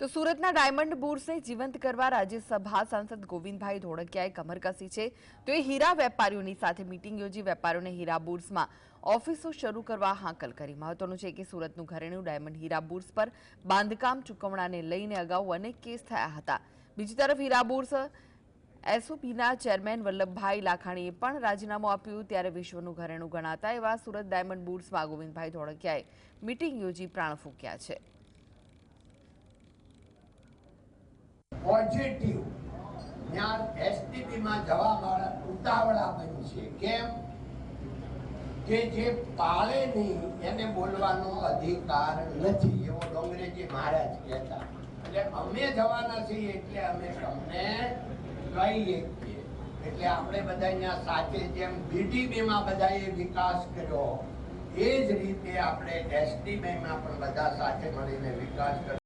તો સુરતના ડાયમંડ બુર્સને જીવંત કરવા રાજ્યસભા સાંસદ ગોવિંદભાઈ ધોળકિયાએ કમર કસી છે. તો એ હીરા વેપારીઓની સાથે મિટિંગ યોજી વેપારીઓને હીરા બુર્સમાં ઓફિસો શરૂ કરવા હાંકલ કરી. મહત્વનું છે કે સુરતનું ઘરેણું ડાયમંડ હીરા બુર્સ પર બાંધકામ ચૂકવણાને લઈને અગાઉ અનેક કેસ થયા હતા. બીજી તરફ હીરા બુર્સ એસઓપીના ચેરમેન વલ્લભભાઈ લાખાણીએ પણ રાજીનામું આપ્યું ત્યારે વિશ્વનું ઘરેણું ગણાતા એવા સુરત ડાયમંડ બુર્સમાં ગોવિંદભાઈ ધોળકિયાએ મીટિંગ યોજી પ્રાણ ફૂંક્યા છે. પોઝિટિવ ત્યાં એસટીપીમાં જવા વાળા ઉતાવળા બનશે કેમ? કે જે પાળે નહીં, એને બોલવાનો અધિકાર નથી. એવો ડોંગરેજી મહારાજ કહેતા. એટલે અમે જવાના છીએ એટલે અમે તમને કહીએ છીએ એટલે આપણે બધા અહીંયા સાથે જેમ બીટીબીમાં બધાએ વિકાસ કર્યો, એ જ રીતે આપણે એસટીબીમાં પણ બધા સાથે મળીને વિકાસ કર્યો.